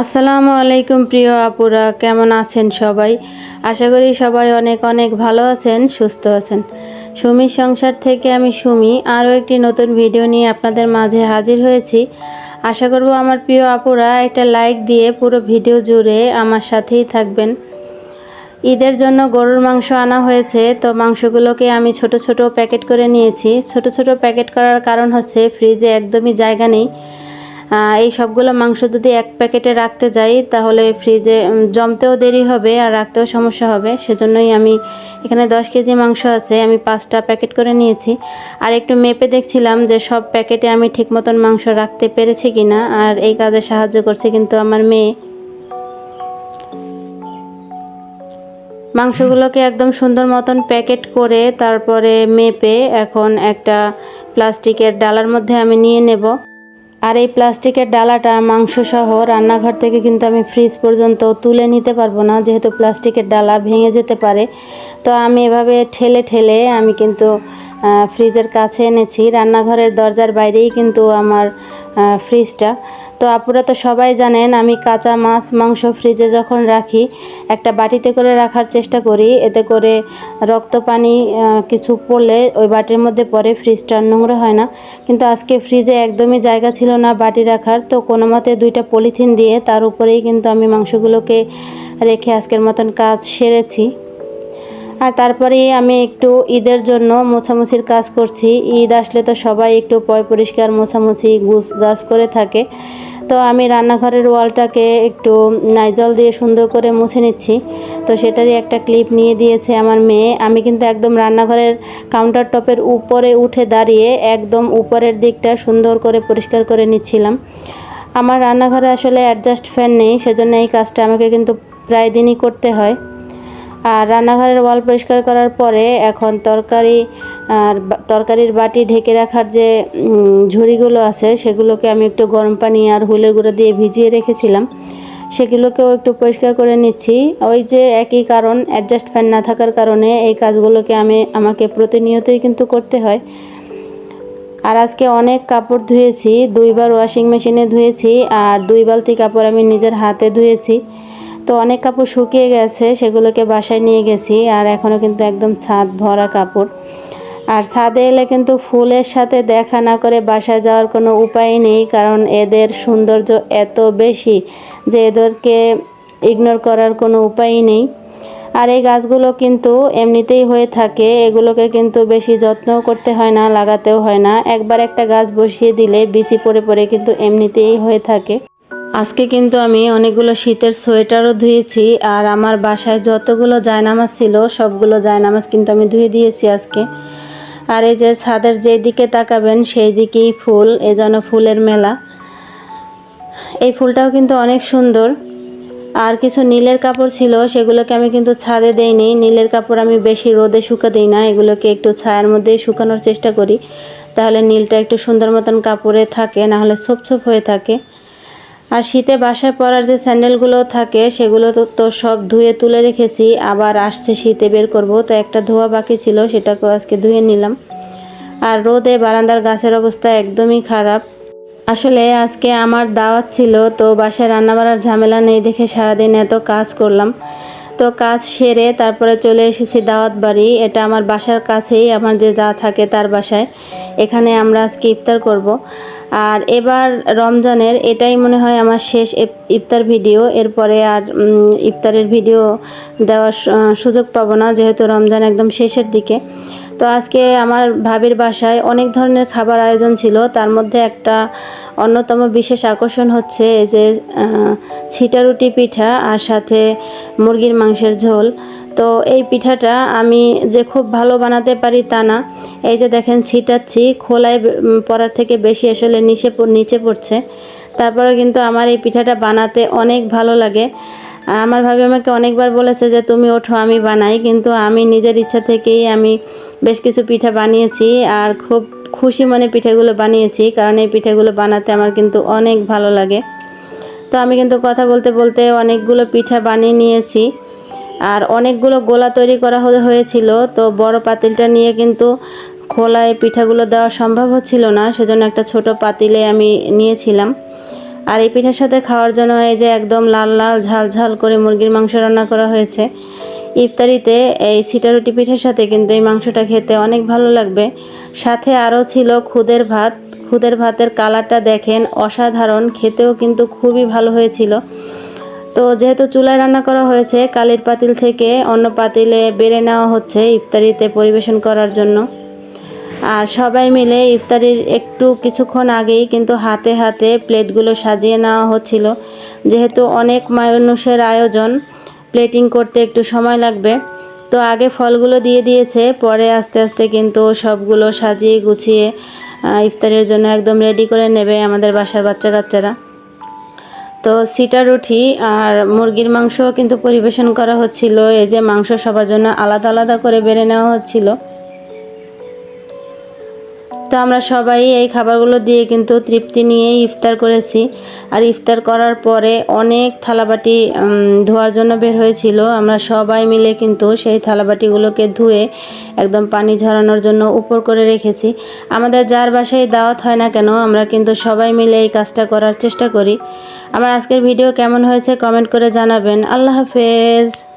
আসসালামু আলাইকুম প্রিয় আপুরা, কেমন আছেন সবাই? আশা করি সবাই অনেক অনেক ভালো আছেন, সুস্থ আছেন। সুমির সংসার থেকে আমি সুমি, আরও একটি নতুন ভিডিও নিয়ে আপনাদের মাঝে হাজির হয়েছি। আশা করব আমার প্রিয় আপুরা, একটা লাইক দিয়ে পুরো ভিডিও জুড়ে আমার সাথেই থাকবেন। ঈদের জন্য গরুর মাংস আনা হয়েছে, তো মাংসগুলোকে আমি ছোট ছোট প্যাকেট করে নিয়েছি। ছোট ছোট প্যাকেট করার কারণ হচ্ছে, ফ্রিজে একদমই জায়গা নেই। এই সবগুলো মাংস যদি এক প্যাকেটে রাখতে যাই, তাহলে ফ্রিজে জমতেও দেরি হবে আর রাখতেও সমস্যা হবে। সেজন্যই আমি এখানে দশ কেজি মাংস আছে, আমি পাঁচটা প্যাকেট করে নিয়েছি। আর একটু মেপে দেখছিলাম যে সব প্যাকেটে আমি ঠিক মতন মাংস রাখতে পেরেছি কি না আর এই কাজে সাহায্য করছে কিন্তু আমার মেয়ে। মাংসগুলোকে একদম সুন্দর মতন প্যাকেট করে তারপরে মেপে এখন একটা প্লাস্টিকের ডালার মধ্যে আমি নিয়ে নেব। আর এই প্লাস্টিকের ডালাটা মাংস সহ রান্নাঘর থেকে কিন্তু আমি ফ্রিজ পর্যন্ত তুলে নিতে পারব না, যেহেতু প্লাস্টিকের ডালা ভেঙে যেতে পারে। তো আমি এভাবে ঠেলে ঠেলে আমি কিন্তু ফ্রিজের কাছে এনেছি। রান্নাঘরের দরজার বাইরেই কিন্তু আমার ফ্রিজটা। তো আপুরা তো সবাই জানেন, আমি কাঁচা মাছ মাংস ফ্রিজে যখন রাখি, একটা বাটিতে করে রাখার চেষ্টা করি। এতে করে রক্ত পানি কিছু পড়লে ওই বাটির মধ্যে পরে ফ্রিজটা নোংরা হয় না। কিন্তু আজকে ফ্রিজে একদমই জায়গা ছিল না বাটি রাখার। তো কোনো মতে দুইটা পলিথিন দিয়ে তার উপরেই কিন্তু আমি মাংসগুলোকে রেখে আজকের মতন কাজ সেরেছি। আর তারপরে আমি একটু ঈদের জন্য মোছামুছির কাজ করছি। ঈদ আসলে তো সবাই একটু পয় পরিষ্কার মোছামুছি, গুছ গাছ করে থাকে। তো আমি রান্নাঘরের ওয়ালটাকে একটু নাইজল দিয়ে সুন্দর করে মুছে নিচ্ছি। তো সেটারই একটা ক্লিপ নিয়ে দিয়েছে আমার মেয়ে। আমি কিন্তু একদম রান্নাঘরের কাউন্টার টপের উপরে উঠে দাঁড়িয়ে একদম উপরের দিকটা সুন্দর করে পরিষ্কার করে নিচ্ছিলাম। আমার রান্নাঘরে আসলে অ্যাডজাস্ট ফ্যান নেই, সেজন্য এই কাজটা আমাকে কিন্তু প্রায় দিনই করতে হয়। আর রান্নাঘরের ওয়াল পরিষ্কার করার পরে এখন তরকারি আর তরকারির বাটি ঢেকে রাখার যে ঝুড়িগুলো আছে, সেগুলোকে আমি একটু গরম পানি আর হুলের গুঁড়ো দিয়ে ভিজিয়ে রেখেছিলাম। সেগুলোকেও একটু পরিষ্কার করে নিচ্ছি। ওই যে একই কারণ অ্যাডজাস্ট ফ্যান না থাকার কারণে এই কাজগুলোকে আমি, আমাকে প্রতিনিয়তই কিন্তু করতে হয়। আর আজকে অনেক কাপড় ধুয়েছি, দুইবার ওয়াশিং মেশিনে ধুয়েছি আর দুই বালতি কাপড় আমি নিজের হাতে ধুয়েছি। তো অনেক কাপড় শুকিয়ে গেছে, সেগুলোকে বাসায় নিয়ে গেছি আর এখনও কিন্তু একদম ছাদ ভরা কাপড়। আর ছাদে এলে কিন্তু ফুলের সাথে দেখা না করে বাসায় যাওয়ার কোনো উপায় নেই, কারণ এদের সৌন্দর্য এত বেশি যে এদেরকে ইগনোর করার কোনো উপায়ই নেই। আর এই গাছগুলো কিন্তু এমনিতেই হয়ে থাকে, এগুলোকে কিন্তু বেশি যত্নও করতে হয় না, লাগাতেও হয় না। একবার একটা গাছ বসিয়ে দিলে বিচি পড়ে পড়ে কিন্তু এমনিতেই হয়ে থাকে। আজকে কিন্তু আমি অনেকগুলো শীতের সোয়েটারও ধুয়েছি, আর আমার বাসায় যতগুলো জায়নামাজ ছিল, সবগুলো জায়নামাজ কিন্তু আমি ধুয়ে দিয়েছি আজকে। আর এই যে ছাদের যেই দিকে তাকাবেন, সেই দিকেই ফুল, এ যেন ফুলের মেলা। এই ফুলটাও কিন্তু অনেক সুন্দর। আর কিছু নীলের কাপড় ছিল, সেগুলোকে আমি কিন্তু ছাদে দেইনি। নীলের কাপড় আমি বেশি রোদে শুকা দিই না, এগুলোকে একটু ছায়ার মধ্যেই শুকানোর চেষ্টা করি। তাহলে নীলটা একটু সুন্দর মতন কাপড়ে থাকে, না হলে ছোপ ছোপ হয়ে থাকে। আর শীতে বাসায় পরার যে স্যান্ডেলগুলো থাকে, সেগুলো তো তো সব ধুয়ে তুলে রেখেছি। আবার আসছে শীতে বের করব। তো একটা ধোয়া বাকি ছিল, সেটাকেও আজকে ধুয়ে নিলাম। আর রোদে বারান্দার গাছের অবস্থা একদমই খারাপ। আসলে আজকে আমার দাওয়াত ছিল, তো বাসায় রান্না বাড়ার ঝামেলা নেই দেখে সারাদিন এত কাজ করলাম। তো কাজ সেরে তারপরে চলে এসেছি দাওয়াত বাড়ি। এটা আমার বাসার কাছেই, আমার যে যা থাকে তার বাসায়। এখানে আমরা আজকে ইফতার করব। আর এবার রমজানের, এটাই মনে হয় আমার শেষ ইফতার ভিডিও। এরপরে আর ইফতারের ভিডিও দেওয়ার সুযোগ পাবো না, যেহেতু রমজান একদম শেষের দিকে। তো আজকে আমার ভাবির বাসায় অনেক ধরনের খাবার আয়োজন ছিল। তার মধ্যে একটা অন্যতম বিশেষ আকর্ষণ হচ্ছে যে আহ, ছিটা রুটি পিঠা আর সাথে মুরগির মাংসের ঝোল। তো এই পিঠাটা আমি যে খুব ভালো বানাতে পারি তা না। এই যে দেখেন ছিটাচ্ছি খোলায় পড়ার থেকে বেশি আসলে নিচে নিচে পড়ছে। তারপরে কিন্তু আমার এই পিঠাটা বানাতে অনেক ভালো লাগে। আমার ভাবি আমাকে অনেকবার বলেছে যে তুমি ওঠো আমি বানাই। কিন্তু আমি নিজের ইচ্ছা থেকেই আমি বেশ কিছু পিঠা বানিয়েছি আর খুব খুশি মনে পিঠাগুলো বানিয়েছি, কারণ এই পিঠাগুলো বানাতে আমার কিন্তু অনেক ভালো লাগে। তো আমি কিন্তু কথা বলতে বলতে অনেকগুলো পিঠা বানিয়ে নিয়েছি আর অনেকগুলো গোলা তৈরি করা হয়ে- হয়েছিল। তো বড় পাতিলটা নিয়ে কিন্তু খোলায় পিঠাগুলো দেওয়া সম্ভব হচ্ছিল না, সেজন্য একটা ছোট পাতিলে আমি নিয়েছিলাম। আর এই পিঠার সাথে খাওয়ার জন্য এই যে একদম লাল লাল, ঝাল ঝাল করে মুরগির মাংস রান্না করা হয়েছে। ইফতারিতে এই সিটারুটি পিঠের সাথে কিন্তু এই মাংসটা খেতে অনেক ভালো লাগবে। সাথে আরও ছিল খুদের ভাত। খুদের ভাতের কালারটা দেখেন অসাধারণ, খেতেও কিন্তু খুবই ভালো হয়েছিল। তো যেহেতু চুলায় রান্না করা হয়েছে, কালির পাতিল থেকে অন্য পাতিলে বেড়ে নেওয়া হচ্ছে ইফতারিতে পরিবেশন করার জন্য। আর সবাই মিলে ইফতারির একটু কিছুক্ষণ আগেই কিন্তু হাতে হাতে প্লেটগুলো সাজিয়ে নেওয়া হচ্ছিল। যেহেতু অনেক মানুষের আয়োজন, প্লেটিং করতে একটু সময় লাগবে। তো আগে ফলগুলো দিয়ে দিয়েছে, পরে আস্তে আস্তে কিন্তু সবগুলো সাজিয়ে গুছিয়ে ইফতারের জন্য একদম রেডি করে নেবে আমাদের বাসার বাচ্চা কাচ্চারা তো সিটা রুটি আর মুরগির মাংস কিন্তু পরিবেশন করা হচ্ছিল। এই যে মাংস সবার জন্য আলাদা আলাদা করে বেড়ে নেওয়া হচ্ছিল। তো আমরা সবাই এই খাবারগুলো দিয়ে কিন্তু তৃপ্তি নিয়েই ইফতার করেছি। আর ইফতার করার পরে অনেক থালাবাটি ধোয়ার জন্য বের হয়েছিল। আমরা সবাই মিলে কিন্তু সেই থালাবাটিগুলোকে ধুয়ে একদম পানি ঝরানোর জন্য উপর করে রেখেছি। আমাদের যার বাসায় দাওয়াত হয় না কেন, আমরা কিন্তু সবাই মিলে এই কাজটা করার চেষ্টা করি। আমার আজকের ভিডিও কেমন হয়েছে কমেন্ট করে জানাবেন। আল্লাহ হাফেজ।